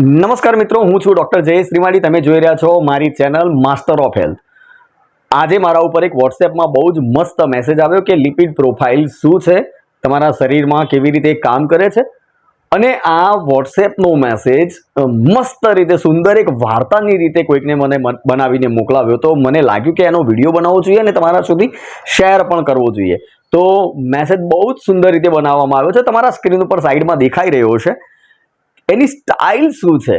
નમસ્કાર મિત્રો, હું છું ડૉક્ટર જયેશ શ્રીમાળી. તમે જોઈ રહ્યા છો મારી ચેનલ માસ્ટર ઓફ હેલ્થ. આજે મારા ઉપર એક વોટ્સએપમાં બહુ જ મસ્ત મેસેજ આવ્યો કે લિપિડ પ્રોફાઇલ શું છે, તમારા શરીરમાં કેવી રીતે કામ કરે છે? અને આ વોટ્સએપનો મેસેજ મસ્ત રીતે, સુંદર એક વાર્તાની રીતે કોઈકને મને બનાવીને મોકલાવ્યો. તો મને લાગ્યું કે એનો વીડિયો બનાવવો જોઈએ અને તમારા સુધી શેર પણ કરવો જોઈએ. તો મેસેજ બહુ જ સુંદર રીતે બનાવવામાં આવ્યો છે. તમારા સ્ક્રીન ઉપર સાઈડમાં દેખાઈ રહ્યો છે. એની સ્ટાઇલ શું છે?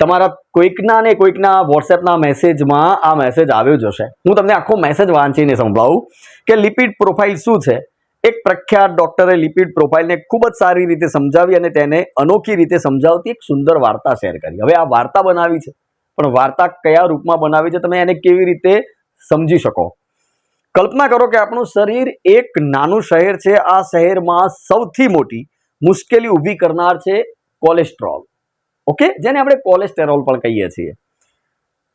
તમારા કોઈકના ને કોઈકના વોટ્સએપના મેસેજમાં આ મેસેજ આવ્યો જ હશે. હું તમને આખો મેસેજ વાંચીને સંભળાવું કે લિપિડ પ્રોફાઇલ શું છે? એક પ્રખ્યાત ડોક્ટરે લિપિડ પ્રોફાઇલને ખૂબ જ સારી રીતે સમજાવી અને તેને અનોખી રીતે સમજાવતી એક સુંદર વાર્તા શેર કરી. હવે આ વાર્તા બનાવી છે. પણ વાર્તા કયા રૂપમાં બનાવી છે તમે એને કેવી રીતે સમજી શકો? કલ્પના કરો કે આપણું શરીર એક નાનું શહેર છે. આ શહેરમાં સૌથી મોટી મુશ્કેલી ઊભી કરનાર છે કોલેસ્ટ્રોલ. ઓકે? જેને આપણે કોલેસ્ટેરોલ પણ કહીએ છીએ.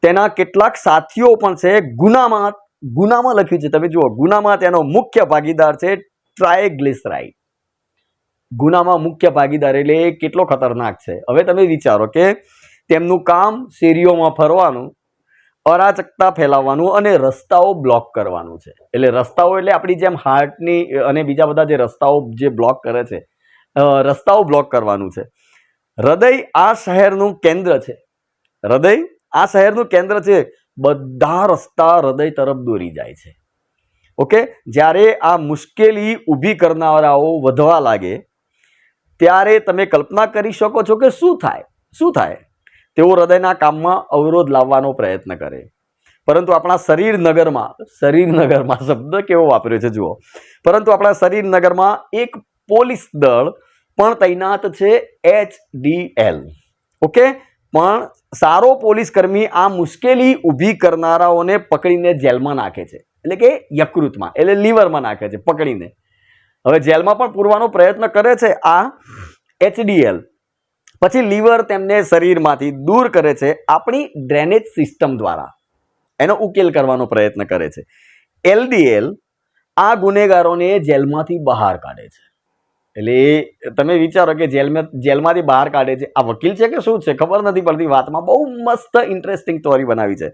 તેના કેટલાક સાથીઓ પણ છે, ગુનામાં ગુનામાં લખ્યું છે. તમે જુઓ, ગુનામાં તેનો મુખ્ય ભાગીદાર છે ટ્રાયગ્લિસરાઇડ. ગુનામાં મુખ્ય ભાગીદાર એટલે એ કેટલો ખતરનાક છે. હવે તમે વિચારો કે તેમનું કામ શેરીઓમાં ફરવાનું અરાચકતા ફેલાવવાનું અને રસ્તાઓ બ્લોક કરવાનું છે. એટલે રસ્તાઓ એટલે આપણી જેમ હાર્ટની અને બીજા બધા જે રસ્તાઓ જે બ્લોક કરે છે રસ્તાઓ બ્લોક કરવાનું છે. હૃદય આ શહેરનું કેન્દ્ર છે. હૃદય આ શહેરનું કેન્દ્ર છે. બધા રસ્તા હૃદય તરફ દોરી જાય છે. ઓકે? જ્યારે આ મુશ્કેલી ઊભી કરનારાઓ વધવા લાગે, ત્યારે તમે કલ્પના કરી શકો છો કે શું થાય? શું થાય? તેઓ હૃદયના કામમાં અવરોધ લાવવાનો પ્રયત્ન કરે. પરંતુ આપણા શરીરનગરમાં શરીરનગરમાં, શબ્દ કેવો વાપર્યો છે જુઓ. પરંતુ આપણા શરીરનગરમાં એક પોલીસ દળ પણ તૈનાત છે એચ ડી એલ. ઓકે? પણ સારો પોલીસ કર્મી આ મુશ્કેલી ઊભી કરનારાઓને પકડીને જેલમાં નાખે છે. એટલે કે યકૃતમાં, એટલે લીવરમાં નાખે છે પકડીને. હવે જેલમાં પણ પૂરવાનો પ્રયત્ન કરે છે આ એચડીએલ પછી લીવર તેમને શરીરમાંથી દૂર કરે છે આપણી ડ્રેનેજ સિસ્ટમ દ્વારા. એનો ઉકેલ કરવાનો પ્રયત્ન કરે છે. એલડીએલ આ ગુનેગારોને જેલમાંથી બહાર કાઢે છે. એટલે એ તમે વિચારો કે જેલમાં જેલમાંથી બહાર કાઢે છે. આ વકીલ છે કે શું છે? ખબર નથી પડતી. વાતમાં બહુ મસ્ત ઇન્ટરેસ્ટિંગ સ્ટોરી બનાવી છે.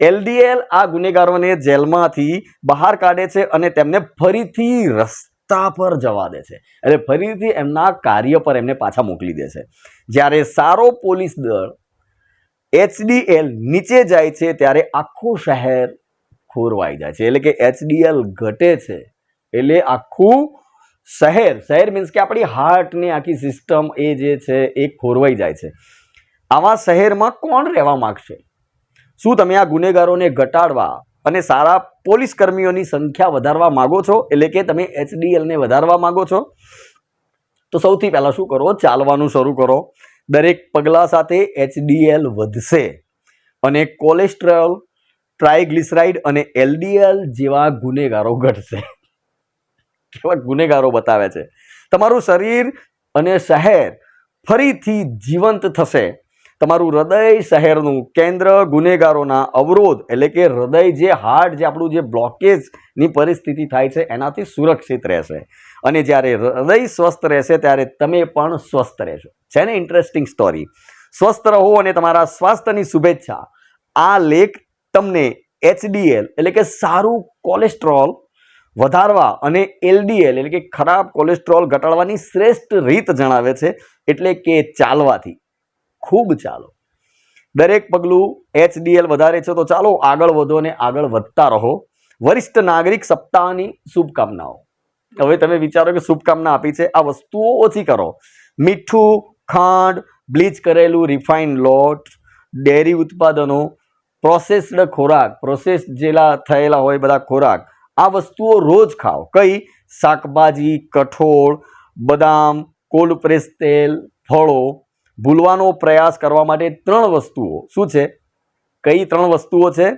એલડીએલ આ ગુનેગારોને જેલમાંથી બહાર કાઢે છે અને તેમને ફરીથી રસ્તા પર જવા દે છે. એટલે ફરીથી એમના કાર્ય પર એમને પાછા મોકલી દે છે. જ્યારે સારો પોલીસ દળ એચડીએલ નીચે જાય છે, ત્યારે આખું શહેર ખોરવાઈ જાય છે. એટલે કે એચડીએલ ઘટે છે. એટલે આખું શહેર શહેર મીન્સ કે આપણી હાર્ટની આખી સિસ્ટમ એ જે છે એ ખોરવાઈ જાય છે. આવા શહેરમાં કોણ રહેવા માગશે? શું તમે આ ગુનેગારોને ઘટાડવા અને સારા પોલીસ કર્મીઓની સંખ્યા વધારવા માગો છો? એટલે કે તમે એચડીએલને વધારવા માગો છો? તો સૌથી પહેલાં શું કરો? ચાલવાનું શરૂ કરો. દરેક પગલાં સાથે એચડીએલ વધશે અને કોલેસ્ટ્રોલ ટ્રાયગ્લિસરાઇડ અને એલડીએલ જેવા ગુનેગારો ઘટશે. કેવા ગુનેગારો બતાવે છે. તમારું શરીર અને શહેર ફરીથી જીવંત થશે. તમારું હૃદય શહેરનું કેન્દ્ર ગુનેગારોના અવરોધ એટલે કે હૃદય જે હાર્ટ જે આપણું જે બ્લોકેજની પરિસ્થિતિ થાય છે એનાથી સુરક્ષિત રહેશે. અને જ્યારે હૃદય સ્વસ્થ રહેશે ત્યારે તમે પણ સ્વસ્થ રહેશો. છે ને ઇન્ટરેસ્ટિંગ સ્ટોરી સ્વસ્થ રહો અને તમારા સ્વાસ્થ્યની શુભેચ્છા. આ લેખ તમને એચડીએલ એટલે કે સારું કોલેસ્ટ્રોલ વધારવા અને એલડીએલ એટલે કે ખરાબ કોલેસ્ટ્રોલ ઘટાડવાની શ્રેષ્ઠ રીત જણાવે છે એટલે કે ચાલવાથી. ખૂબ ચાલો. દરેક પગલું એચડીએલ વધારે છે તો ચાલો આગળ વધો અને આગળ વધતા રહો. વરિષ્ઠ નાગરિક સપ્તાહની શુભકામનાઓ. હવે તમે વિચારો કે શુભકામના આપી છે, આ વસ્તુઓ ઓછી કરો. મીઠું, ખાંડ, બ્લીચ કરેલું રિફાઇન્ડ લોટ, ડેરી ઉત્પાદનો, પ્રોસેસ્ડ ખોરાક પ્રોસેસ જેલા થયેલા હોય બધા ખોરાક આ વસ્તુઓ રોજ ખાઓ. કઈ? શાકભાજી, કઠોળ, બદામ કોલ્ડ પ્રેસ તેલ, ફળો. ભૂલવાનો પ્રયાસ કરવા માટે ત્રણ વસ્તુઓ. શું છે? કઈ ત્રણ વસ્તુઓ છે?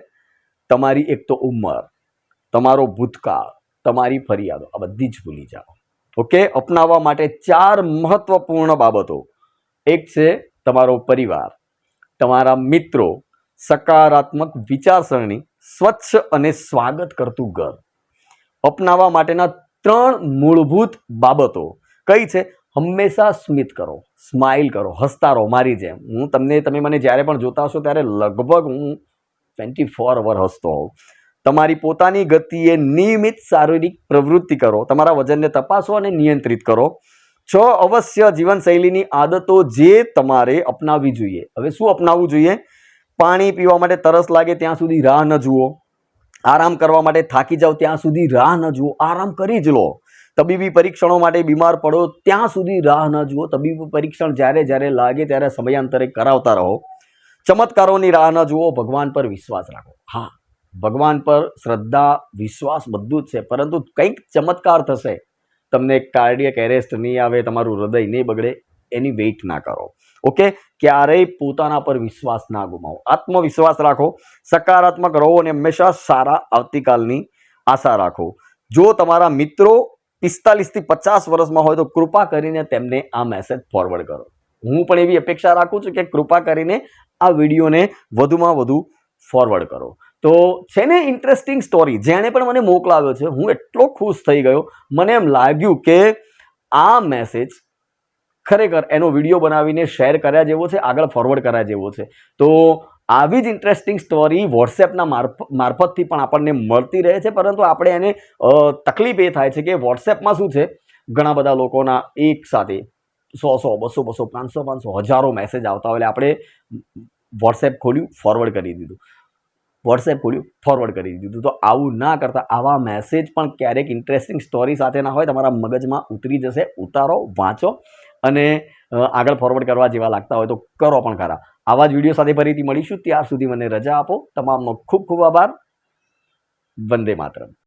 તમારી એક તો ઉંમર, તમારો ભૂતકાળ, તમારી ફરિયાદો. આ બધી જ ભૂલી જાઓ. ઓકે? અપનાવવા માટે ચાર મહત્વપૂર્ણ બાબતો. એક છે તમારો પરિવાર, તમારા મિત્રો, સકારાત્મક વિચારસરણી, સ્વચ્છ અને સ્વાગત કરતું ઘર. અપનાવવા માટેના ત્રણ મૂળભૂત બાબતો. કઈ છે? હંમેશા સ્મિત કરો સ્માઇલ કરો, હસતા રહો, મારી જેમ. હું તમને, તમે મને જ્યારે પણ જોતા હશો ત્યારે લગભગ હું ટ્વેન્ટી ફોર અવર હસતો હોઉં. તમારી પોતાની ગતિએ નિયમિત શારીરિક પ્રવૃત્તિ કરો, તમારા વજનને તપાસો અને નિયંત્રિત કરો. છ, અવશ્ય જીવનશૈલીની આદતો જે તમારે અપનાવવી જોઈએ. હવે શું અપનાવવું જોઈએ? પાણી પીવા માટે તરસ લાગે ત્યાં સુધી રાહ ન જુઓ. આરામ કરવા માટે થાકી જાઓ ત્યાં સુધી રાહ ન જુઓ. આરામ કરી જ લો. તબીબી પરીક્ષણો માટે બીમાર પડો ત્યાં સુધી રાહ ન જુઓ. તબીબી પરીક્ષણ જ્યારે જ્યારે લાગે ત્યારે સમયાંતરે કરાવતા રહો. ચમત્કારોની રાહ ન જુઓ. ભગવાન પર વિશ્વાસ રાખો. હા, ભગવાન પર શ્રદ્ધા, વિશ્વાસ બધું જ છે. પરંતુ કંઈક ચમત્કાર થશે. તમને કાર્ડિયક એરેસ્ટ નહીં આવે, તમારું હૃદય નહીં બગડે, એની વેઇટ ના કરો. ઓકે? ક્યારેય પોતાના પર વિશ્વાસ ના ગુમાવો. આત્મવિશ્વાસ રાખો. સકારાત્મક રહો અને હંમેશા સારા આવતીકાલની આશા રાખો. જો તમારા મિત્રો પિસ્તાલીસથી પચાસ વર્ષમાં હોય તો કૃપા કરીને તેમને આ મેસેજ ફોરવર્ડ કરો. હું પણ એવી અપેક્ષા રાખું છું કે કૃપા કરીને આ વિડીયોને વધુમાં વધુ ફોરવર્ડ કરો. તો છે ને ઇન્ટરેસ્ટિંગ સ્ટોરી જેણે પણ મને મોકલાવ્યો છે. હું એટલો ખુશ થઈ ગયો. મને એમ લાગ્યું કે આ મેસેજ ખરેખર એનો વીડિયો બનાવીને શેર કર્યા જેવો છે, આગળ ફોરવર્ડ કર્યા જેવો છે. તો આવી જ ઇન્ટરેસ્ટિંગ સ્ટોરી વોટ્સએપના મારફતથી પણ આપણને મળતી રહે છે, પરંતુ આપણે એને તકલીફ એ થાય છે કે વોટ્સએપમાં શું છે? ઘણા બધા લોકોના એક સાથે સો સો, બસો બસો, પાંચસો પાંચસો, હજારો મેસેજ આવતા હોય એટલે આપણે વોટ્સએપ ખોલ્યું ફોરવર્ડ કરી દીધું. વોટ્સએપ ખોલ્યું ફોરવર્ડ કરી દીધું. તો આવું ના કરતા, આવા મેસેજ પણ ક્યારેક ઇન્ટરેસ્ટિંગ સ્ટોરી સાથેના હોય, તમારા મગજમાં ઉતરી જશે. ઉતારો, વાંચો. અને આગળ ફોરવર્ડ કરવા જેવા લાગતા હોય તો કરો પણ ખરા. આવા જ વીડિયો સાથે ફરીથી મળીશું. ત્યાર સુધી મને રજા આપો. તમામનો ખૂબ ખૂબ આભાર. વંદે માતરમ.